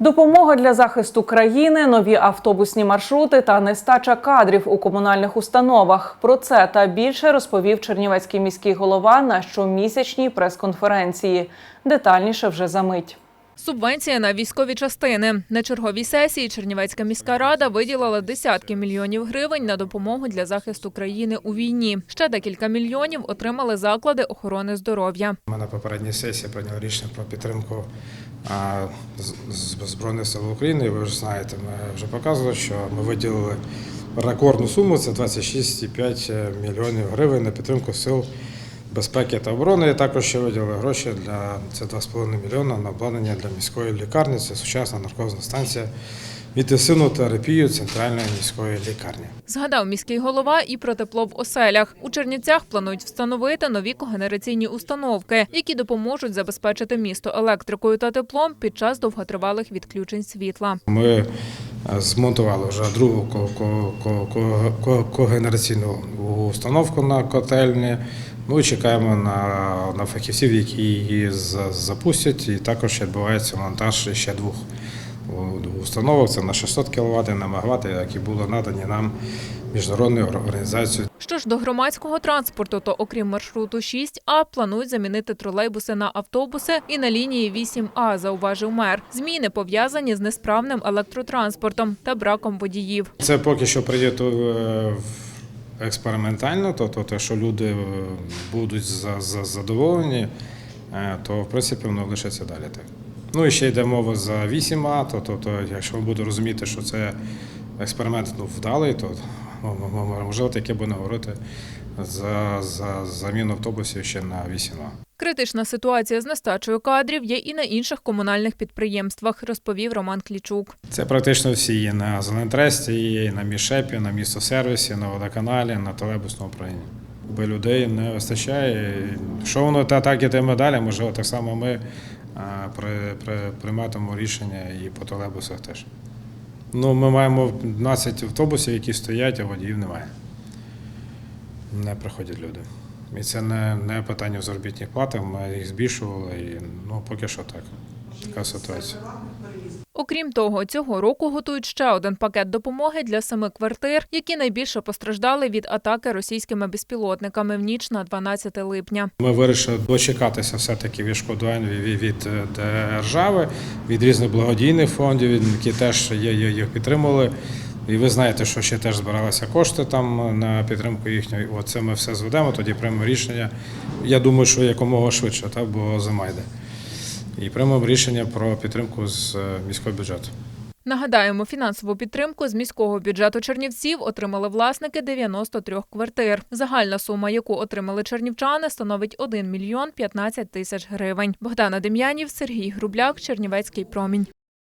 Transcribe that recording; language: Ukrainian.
Допомога для захисту країни, нові автобусні маршрути та нестача кадрів у комунальних установах. Про це та більше розповів Чернівецький міський голова на щомісячній прес-конференції. Детальніше вже за мить. Субвенція на військові частини. На черговій сесії Чернівецька міська рада виділила десятки мільйонів гривень на допомогу для захисту країни у війні. Ще декілька мільйонів отримали заклади охорони здоров'я. Ми на попередній сесії прийняли рішення про підтримку а, Збройних сил України. Ви вже знаєте, ми вже показували, що ми виділили рекордну суму це 26,5 мільйонів гривень на підтримку сил безпеки та оборони. І також ще виділили гроші для це 2,5 мільйона на обладнання для міської лікарні. Це сучасна наркозна станція інтенсивну терапію центральної міської лікарні. Згадав міський голова і про тепло в оселях. У Чернівцях планують встановити нові когенераційні установки, які допоможуть забезпечити місто електрикою та теплом під час довготривалих відключень світла. Ми змонтували вже другу ко- ко- ко- ко- ко- когенераційну установку на котельні. Ну і чекаємо на, на фахівців, які її запустять. І також відбувається монтаж ще двох установок. Це на 600 кВт, на МВт, які були надані нам міжнародною організацією Що ж до громадського транспорту, то окрім маршруту 6А, планують замінити тролейбуси на автобуси і на лінії 8А, зауважив мер. Зміни пов'язані з несправним електротранспортом та браком водіїв. Це поки що прийнято е, експериментально, тобто те, що люди е, будуть за- за- задоволені, е, то в принципі воно лишиться далі так. Ну і ще йде мова за 8А, то, то, то якщо ви будете розуміти, що це експеримент ну, вдалий, то можливо таке буде говорити за, за заміну автобусів ще на 8А. Критична ситуація з нестачею кадрів є і на інших комунальних підприємствах, розповів Роман Клічук. Це практично всі є на Зелентресті, є на Мішепі, на містосервісі, на водоканалі, на телебусному управлінні. Бо людей не вистачає. Що воно та так ітиме далі, можливо, так само ми при, при, прийматимемо рішення і по тролейбусах теж. Ну, ми маємо 12 автобусів, які стоять, а водіїв немає. Не приходять люди. І це не, не питання заробітних платах, ми їх збільшували, і ну, поки що так. Така ситуація. Окрім того, цього року готують ще один пакет допомоги для семи квартир, які найбільше постраждали від атаки російськими безпілотниками в ніч на 12 липня. Ми вирішили дочекатися все-таки відшкодування від, від е, держави, від різних благодійних фондів, які теж є, їх підтримували. І ви знаєте, що ще теж збиралися кошти там на підтримку їхньої. Оце ми все зведемо, тоді приймемо рішення. Я думаю, що якомога швидше, так, бо зима йде. І приймав рішення про підтримку з е, міського бюджету. Нагадаємо, фінансову підтримку з міського бюджету Чернівців отримали власники 93 квартир. Загальна сума, яку отримали чернівчани, становить 1 мільйон 15 тисяч гривень. Богдана Дем'янів, Сергій Грубляк, Чернівецький промінь.